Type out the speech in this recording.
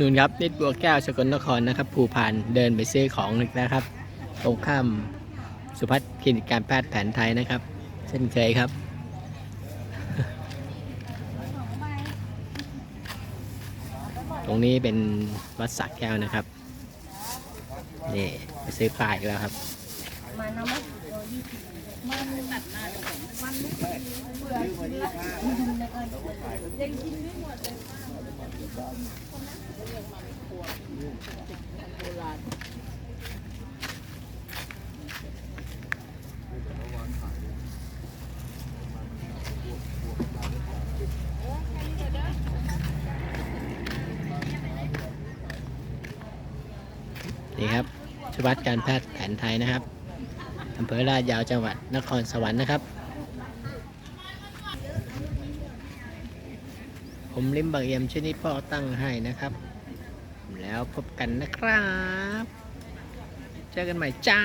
นู่นครับนิดบัวแก้วสกลนครนะครับภูพานเดินไปซื้อของนึกนะครับ ตรงข้ามสุพัฒน์คลินิกการแพทย์แผนไทยนะครับ เช่นเคยครับตรงนี้เป็นวัดสักแก้วนะครับ นี่ไปซื้อปลาอีกแล้วครับมันเอาไหมมั บ้านนี่ครับชวัดการแพทย์แผนไทยนะครับอำเภอลาดยาวจังหวัดนครสวรรค์นะครับ ผมลิมบางเอี่ยมชื่อนี้พ่อตั้งให้นะครับ แล้วพบกันนะครับ เจอกันใหม่จ้า